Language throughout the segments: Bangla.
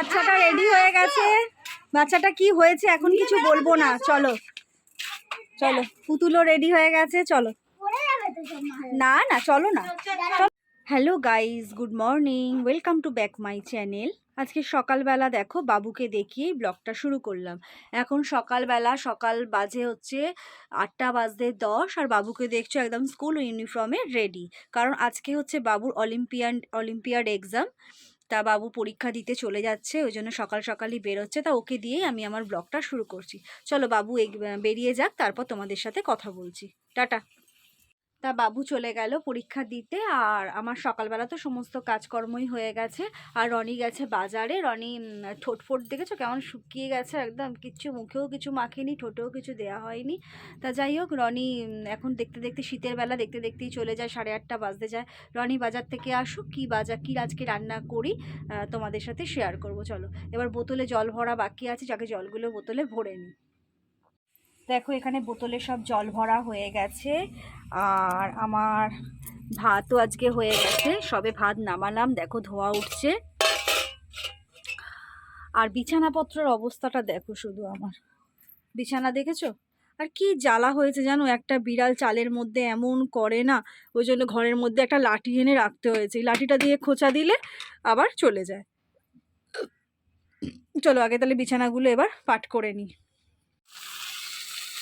বাচ্চাটা রেডি হয়ে গেছে। বাচ্চাটা কি হয়েছে এখন কিছু বলব না, চলো। চলো, পুতুলও রেডি হয়ে গেছে, চলো। না না, চলো না। Hello guys good morning welcome to back my channel আজকে সকালবেলা দেখো, বাবুকে দেখিয়েই ব্লগটা শুরু করলাম। এখন সকালবেলা, সকাল বাজে হচ্ছে আটটা বাজতে দশ, আর বাবুকে দেখছ একদম স্কুল ইউনিফর্মে রেডি কারণ আজকে হচ্ছে বাবুর অলিম্পিয়ান অলিম্পিয়াড এক্সাম তা বাবু পরীক্ষা দিতে চলে যাচ্ছে ওই জন্য সকাল সকালই বেরোচ্ছে, তা ওকে দিয়েই আমি আমার ব্লগটা শুরু করছি। চলো বাবু বেরিয়ে যাক, তারপর তোমাদের সাথে কথা বলছি। টাটা। তা বাবু চলে গেল পরীক্ষা দিতে। আর আমার সকালবেলা তো সমস্ত কাজকর্মই হয়ে গেছে। আর রনি গেছে বাজারে। রনি ঠোঁট ফোট দেখেছ কেমন শুকিয়ে গেছে একদম? কিচ্ছু মুখেও কিছু মাখেনি, ঠোঁটেও কিছু দেওয়া হয়নি। তা যাই হোক, রনি এখন দেখতে দেখতে শীতের বেলা, দেখতে দেখতেই চলে যায়, সাড়ে আটটা বাজতে যায়। রনি বাজার থেকে আসুক, কি বাজার কী আজকে রান্না করি তোমাদের সাথে শেয়ার করব। চলো, এবার বোতলে জল ভরা বাকি আছে, যাকে জলগুলো বোতলে ভরে নিই। দেখো, এখানে বোতলে সব জল ভরা হয়ে গেছে। আর আমার ভাতও আজকে হয়ে গেছে। সবে ভাত নামালাম। দেখো, ধোয়া উঠছে। আর বিছানাপত্রের অবস্থাটা দেখো শুধু আমার। বিছানা দেখেছ? আর কি জ্বালা হয়েছে জানো? একটা বিড়াল চালের মধ্যে এমন করে না, ওই জন্য ঘরের মধ্যে একটা লাঠি এনে রাখতে হয়েছে। লাঠিটা দিয়ে খোঁচা দিলে আবার চলে যায়। চলো, আগে তাহলে বিছানাগুলো এবার পাট করে নিই।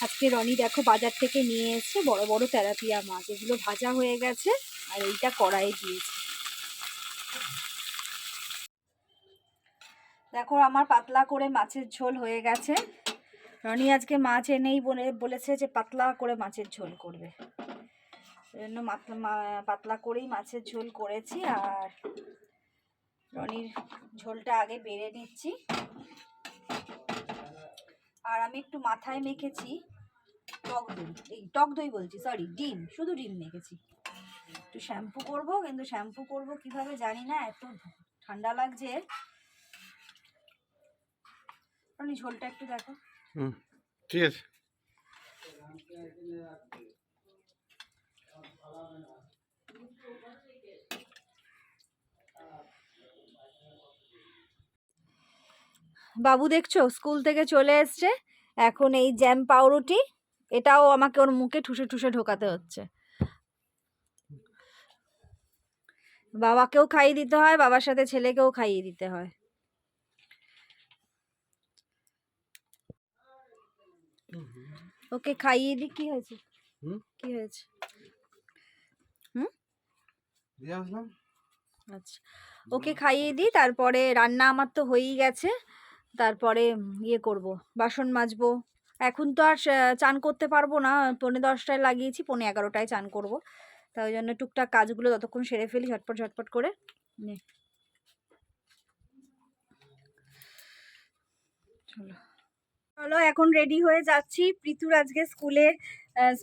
আজকে রনি দেখো বাজার থেকে নিয়ে এসেছে বড় বড় তেলাপিয়া মাছ, এগুলো ভাজা হয়ে গেছে আর এইটা কড়াই দিয়েছে। দেখো আমার পাতলা করে মাছের ঝোল হয়ে গেছে। রনি আজকে মাছ এনেই বলে, বলেছে যে পাতলা করে মাছের ঝোল করবে। জন্য পাতলা করেই মাছের ঝোল করেছি আর রনির ঝোলটা আগে বেড়ে নিচ্ছি। আর আমি একটু মাথায় মেখেছি টক দই। এই টক দই বলছি সরি ডিম, শুধু ডিম মেখেছি। একটু শ্যাম্পু করব, কিন্তু শ্যাম্পু করব কীভাবে জানি না, এত ঠান্ডা লাগছে। ঝোলটা একটু দেখো। ঠিক আছে। বাবু দেখছ? স্কুল থেকে চলে এসছে। এখন এই জ্যাম পাউরুটি এটাও আমাকে ওর মুখে ঠুসে ঠুসে ঢোকাতে হচ্ছে। বাবাকেও খাইয়ে দিতে হয় বাবার সাথে ছেলেকেও খাইয়ে দিতে হয়। ওকে খাইয়ে দি কি হয়েছে? হুম? কি হয়েছে? আসলাম। আচ্ছা। ওকে খাইয়ে দিই তারপরে রান্না আমার তো হয়েই গেছে। তারপরে ইয়ে করব, বাসন মাজবো। এখন তো আর চান করতে পারব না, পৌনে দশটায় লাগিয়েছি, পৌনে এগারোটায় চান করব। তাই ওই জন্য টুকটাক কাজগুলো ততক্ষণ সেরে ফেলি, ঝটপট ঝটপট করে নে। চলো। চলো, এখন রেডি হয়ে যাচ্ছি। প্রীতুর আজকে স্কুলে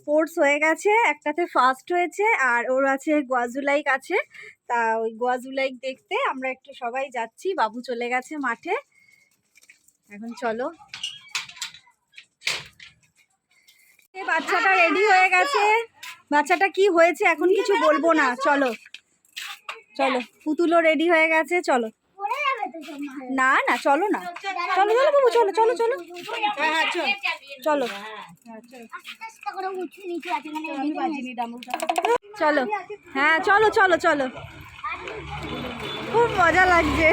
স্পোর্টস হয়ে গেছে, একটাতে ফার্স্ট হয়েছে, আর ওর আছে গোয়াজুলাইক আছে। তা ওই গোয়াজুলাইক দেখতে আমরা একটু সবাই যাচ্ছি, বাবু চলে গেছে মাঠে। এখন চলো। বাচ্চাটা রেডি হয়ে গেছে। বাচ্চাটা কি হয়েছে এখন কিছু বলব না। চলো। চলো, পুতুলও রেডি হয়ে গেছে, চলো। না না, চলো না। চলো চলো বাবু, চলো চলো চলো। চলো। চলো। হ্যাঁ চলো চলো চলো। খুব মজা লাগছে।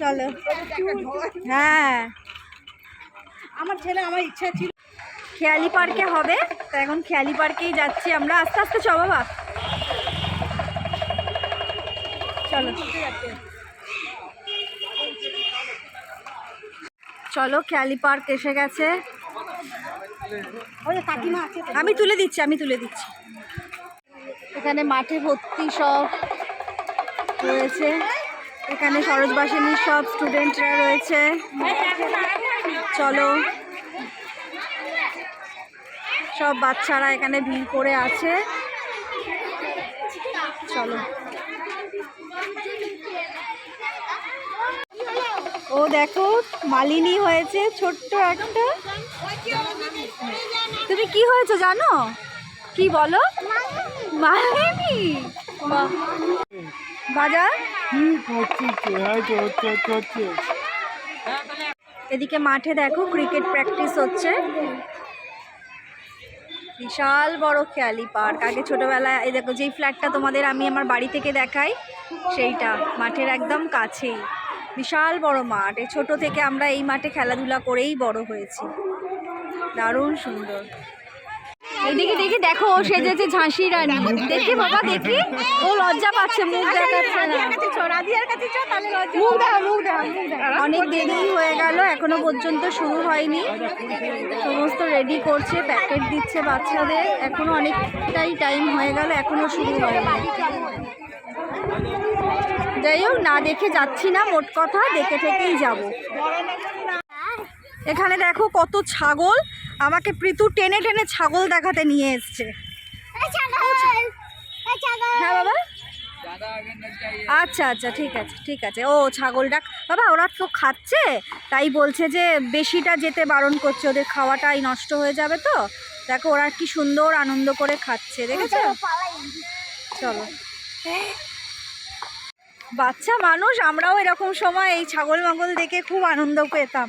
চলো। হ্যাঁ। আমার ছেলে আমার ইচ্ছা ছিল। খেয়ালি পার্কে হবে তো এখন খেয়ালি পার্কেই যাচ্ছি আমরা। আস্তে আস্তে চ বাবা। চলো। চলো খেয়ালি পার্ক এসে গেছে। আমি তুলে দিচ্ছি আমি তুলে দিচ্ছি। এখানে মাঠে ভর্তি সব রয়েছে। এখানে সরোজবাসিনীর সব স্টুডেন্টরা রয়েছে। চলো। সব বাচ্চারা এখানে ভিড় করে আছে। চলো। ও দেখো, মালিনী হয়েছে ছোট্ট একটা। তুমি কি হয়েছে জানো? কি বলো? মালিনী। এদিকে মাঠে দেখো ক্রিকেট প্র্যাকটিস হচ্ছে। বিশাল বড় খেয়ালি পার্ক। আগে ছোটবেলায়, এই দেখো, যেই ফ্ল্যাটটা তোমাদের আমি আমার বাড়ি থেকে দেখাই, সেইটা মাঠের একদম কাছেই। বিশাল বড় মাঠ। এই ছোট থেকে আমরা এই মাঠে খেলাধুলা করেই বড় হয়েছি। দারুণ সুন্দর। এদিকে দেখি দেখো ও সেজেছে ঝাঁসি রানী। দেখি বাবা দেখি। ও লজ্জা পাচ্ছে মুখ দেখাচ্ছে না। মুখ দেখা মুখ দেখা অনেক দেরি হয়ে গেল এখনও পর্যন্ত শুরু হয়নি। সমস্ত রেডি করছে প্যাকেট দিচ্ছে বাচ্চাদের। এখনও অনেকটাই টাইম হয়ে গেল এখনও শুরু হয়নি। যাই হোক না দেখে যাচ্ছি না মোট কথা দেখে থেকেই যাব। এখানে দেখো কত ছাগল আমাকে প্রীতু টেনে টেনে ছাগল দেখাতে নিয়ে এসছে। হ্যাঁ বাবা? আচ্ছা আচ্ছা ঠিক আছে ঠিক আছে। ও ছাগলটা বাবা ওরা তো খাচ্ছে তাই বলছে যে বেশিটা যেতে বারণ করছে ওদের খাওয়াটাই নষ্ট হয়ে যাবে তো। দেখো ওরা কি সুন্দর আনন্দ করে খাচ্ছে দেখেছ? চলো। বাচ্চা মানুষ আমরাও এরকম সময় এই ছাগল মাগল দেখে খুব আনন্দ পেতাম।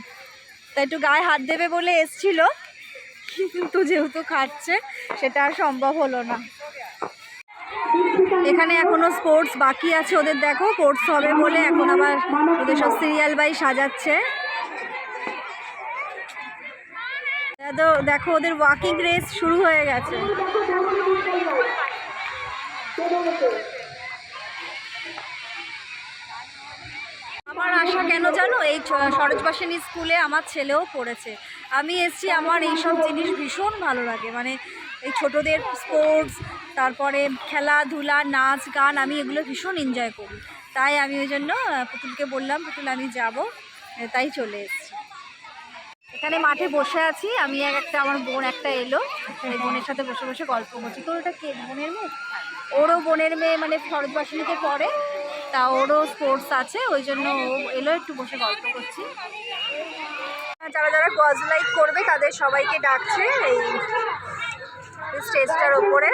তা একটু গায়ে হাত দেবে বলে এসছিল। কিন্তু যেহেতু খাচ্ছে, সেটা আর সম্ভব হলো না। এখানে এখনও স্পোর্টস বাকি আছে ওদের, দেখো স্পোর্টস হবে বলে এখন আবার ওদের সব সিরিয়াল বাই সাজাচ্ছে। দেখো, ওদের ওয়াকিং রেস শুরু হয়ে গেছে। আমার আশা কেন জানো, এই সরোজবাসিনী স্কুলে আমার ছেলেও পড়েছে। আমি এসছি, আমার এইসব জিনিস ভীষণ ভালো লাগে। মানে এই ছোটদের স্পোর্টস তারপরে খেলাধুলা, নাচ, গান আমি এগুলো ভীষণ এনজয় করি। তাই আমি ওই জন্য পুতুলকে বললাম, পুতুল, আমি যাব। তাই চলে এসেছি। এখানে মাঠে বসে আছি। আমি এক একটা, আমার বোন একটা এলো। এই বোনের সাথে বসে বসে গল্প করছি। তোর ওটা কে, বোনের মেয়ে? ওরও বোনের মেয়ে মানে সরোজবাসিনীতে পড়ে। তা ওরও স্পোর্টস আছে, ওই জন্য ও এলো, একটু বসে গল্প করছি। যারা যারা গজ লাইক করবে তাদের সবাইকে ডাকছে এই স্টেজটার ওপরে।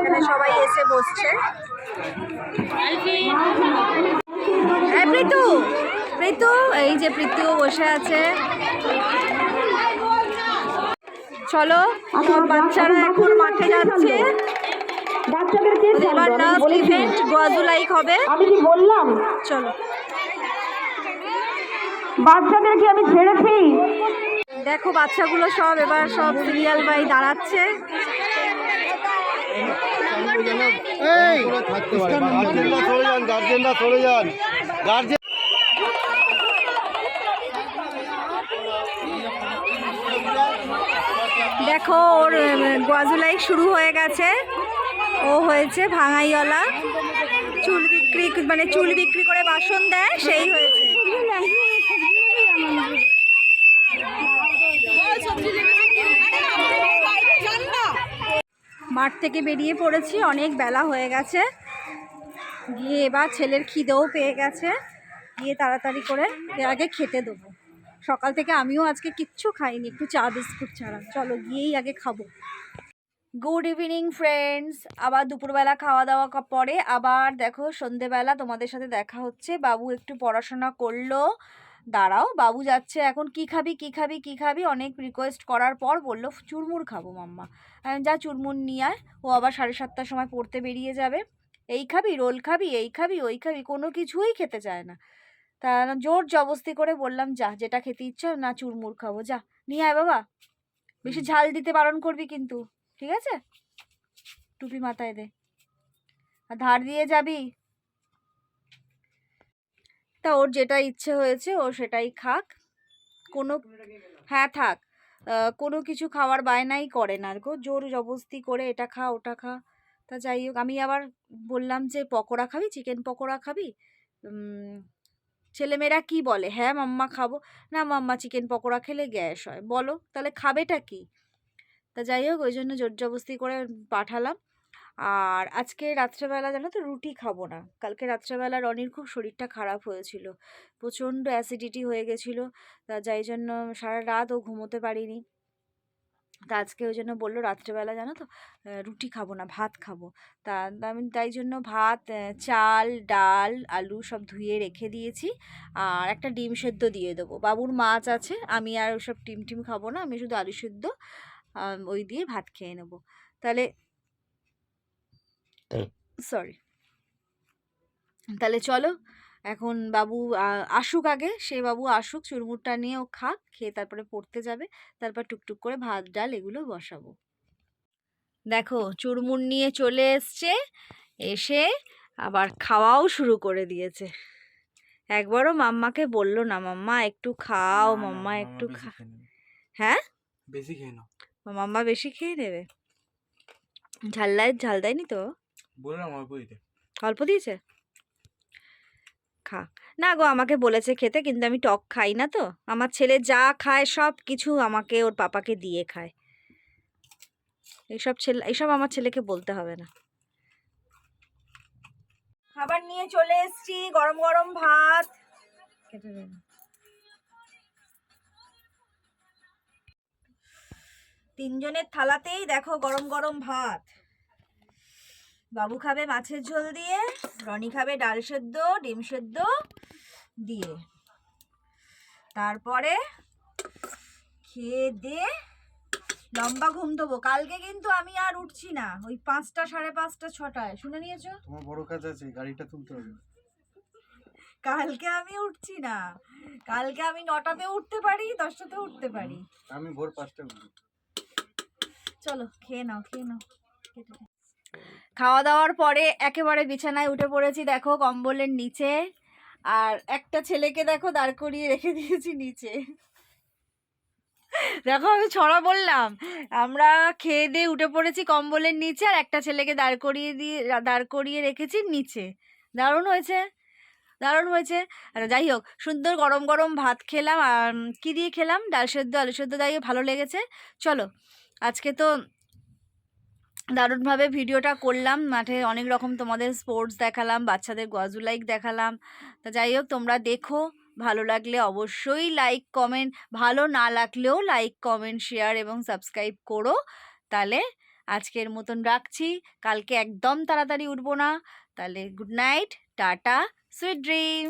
এখানে সবাই এসে বসছে। হ্যাঁ প্রীতু প্রীতু এই যে প্রীতুও বসে আছে। চলো সব বাচ্চারা এখন মাঠে যাচ্ছে। বাচ্চাদেরকে এবার লাস্ট ইভেন্ট গোয়াজু লাইক হবে। আমি কি বললাম? চলো। বাচ্চাদেরকে আমি ছেড়েছি? দেখো বাচ্চাগুলো সব এবার সব সিরিয়াল বাই দাঁড়াচ্ছে। গার্জেনরা চলে যান গার্জেনরা চলে যান। গার্জেন দেখো ওর গোয়াজু লাইক শুরু হয়ে গেছে। ও হয়েছে ভাঙাইওয়ালা। চুল বিক্রি মানে চুল বিক্রি করে বাসন দেয় সেই হয়েছে। মাঠ থেকে বেরিয়ে পড়েছি, অনেক বেলা হয়ে গেছে। গিয়ে এবার ছেলের খিদেও পেয়ে গেছে। গিয়ে তাড়াতাড়ি করে আগে খেতে দেবো। সকাল থেকে আমিও আজকে কিচ্ছু খাইনি, একটু চা, বিস্কুট ছাড়া। চলো, গিয়েই আগে খাব। গুড ইভিনিং ফ্রেন্ডস আবার দুপুরবেলা খাওয়া দাওয়া পরে আবার দেখো সন্ধেবেলা তোমাদের সাথে দেখা হচ্ছে। বাবু একটু পড়াশোনা করল। দাঁড়াও বাবু যাচ্ছে এখন কি খাবি কি খাবি কি খাবি? অনেক রিকোয়েস্ট করার পর বলল চুরমুর খাব মাম্মা। যা চুরমুর নিয়ে আয় ও আবার সাড়ে সাতটার সময় পড়তে বেরিয়ে যাবে। এই খাবি রোল খাবি এই খাবি ওই খাবি কোনো কিছুই খেতে চায় না। তা জোর জবস্তি করে বললাম যা যেটা খেতে ইচ্ছা না চুরমুর খাব যা নিয়ে আয় বাবা। বেশি ঝাল দিতে বারণ করবি কিন্তু ঠিক আছে? টুপি মাথায় দে। আর ধার দিয়ে যাবি? তা ওর যেটা ইচ্ছে হয়েছে, ও সেটাই খাক। কোনো হ্যাঁ থাক। কোনো কিছু খাওয়ার বায়নাই করে না। গো, জোর জবস্তি করে এটা খা, ওটা খা। তা যাই হোক, আমি আবার বললাম যে, পকোড়া খাবি? চিকেন পকোড়া খাবি? ছেলেমেয়েরা কি বলে? হ্যাঁ মাম্মা খাব। না মাম্মা, চিকেন পকোড়া খেলে গ্যাস হয়। বলো, তাহলে খাবেটা কি? তা যাই হোক, ওই জন্য জোর জবস্তি করে পাঠালাম। আর আজকে রাত্রেবেলা জানো তো রুটি খাব না। কালকে রাত্রেবেলা রনির খুব শরীরটা খারাপ হয়েছিল। প্রচণ্ড অ্যাসিডিটি হয়ে গেছিল। তা যাই জন্য সারা রাত ও ঘুমোতে পারিনি। তা আজকে ওই জন্য বলল, রাত্রেবেলা জানো তো রুটি খাব না, ভাত খাব। তা আমি তাই জন্য ভাত চাল, ডাল, আলু সব ধুয়ে রেখে দিয়েছি। আর একটা ডিম সেদ্ধ দিয়ে দেবো। বাবুর মাছ আছে, আমি আর ওসব ডিম টিম খাব না, আমি শুধু আলু সেদ্ধ ওই দিয়ে ভাত খেয়ে নেব। তাহলে সরি তাহলে চলো এখন বাবু আসুক আগে সে বাবু আসুক চুরমুরটা নিয়ে ও খাক খেয়ে তারপরে পড়তে যাবে তারপর টুকটুক করে ভাত ডাল এগুলো বসাবো। দেখো চুরমুর নিয়ে চলে এসছে এসে আবার খাওয়াও শুরু করে দিয়েছে। একবারও মাম্মাকে বলল না মাম্মা একটু খাও মাম্মা একটু খা হ্যাঁ? বেশি খেয়ে নাও। মাম্মা বেশি খেয়ে নেবে? ঝাল দেয় ঝাল দেয়নি তো? বললাম অল্প দিতে। অল্প দিয়েছে? খা। না গো, আমাকে বলেছে খেতে, কিন্তু আমি টক খাই না তো। আমার ছেলে যা খায়, সব কিছু আমাকে, ওর পাপাকে দিয়ে খায়। এইসব ছেলে এইসব আমার ছেলেকে বলতে হবে না। খাবার নিয়ে চলে এসেছি, গরম গরম ভাত। তিনজনের থালাতেই দেখো গরম গরম ভাত। বাবু খাবে মাছের ঝোল দিয়ে রনি খাবে ডাল সেদ্ধ ডিম সেদ্ধ দিয়ে। তারপরে খেয়ে দিয়ে লম্বা ঘুম দেবো। কালকে কিন্তু আমি আর উঠছি না ওই পাঁচটা সাড়ে পাঁচটা ছটায়। শুনে নিয়েছো? তোমার বড় কাজ আছে গাড়িটা তুলতে হবে। কালকে আমি উঠছি না। কালকে আমি নটাতে উঠতে পারি দশটাতে উঠতে পারি। আমি ভোর পাঁচটা চলো খেয়ে নাও খেয়ে নাও। খাওয়া দাওয়ার পরে একেবারে বিছানায় উঠে পড়েছি, দেখো কম্বলের নিচে। আর একটা ছেলেকে দেখো দাঁড় করিয়ে রেখে দিয়েছি নিচে। দেখো আমি ছড়া বললাম, আমরা খেয়ে দিয়ে উঠে পড়েছি কম্বলের নিচে আর একটা ছেলেকে দাঁড় করিয়ে দিয়ে, দাঁড় করিয়ে রেখেছি নিচে। দারুণ হয়েছে দারুণ হয়েছে। আর যাই হোক, সুন্দর গরম গরম ভাত খেলাম। আর কি দিয়ে খেলাম? ডাল সেদ্ধ, আলু সেদ্ধ দিয়ে ভালো লেগেছে। চলো, আজকে তো দারুণভাবে ভিডিওটা করলাম। মাঠে অনেক রকম তোমাদের স্পোর্টস দেখালাম, বাচ্চাদের গজুলাইক দেখালাম। তা যাই হোক, তোমরা দেখো, ভালো লাগলে অবশ্যই লাইক কমেন্ট ভালো না লাগলেও লাইক কমেন্ট শেয়ার এবং সাবস্ক্রাইব করো। তাহলে আজকের মতন রাখছি। কালকে একদম তাড়াতাড়ি উঠবো না। তাহলে good night tata sweet dream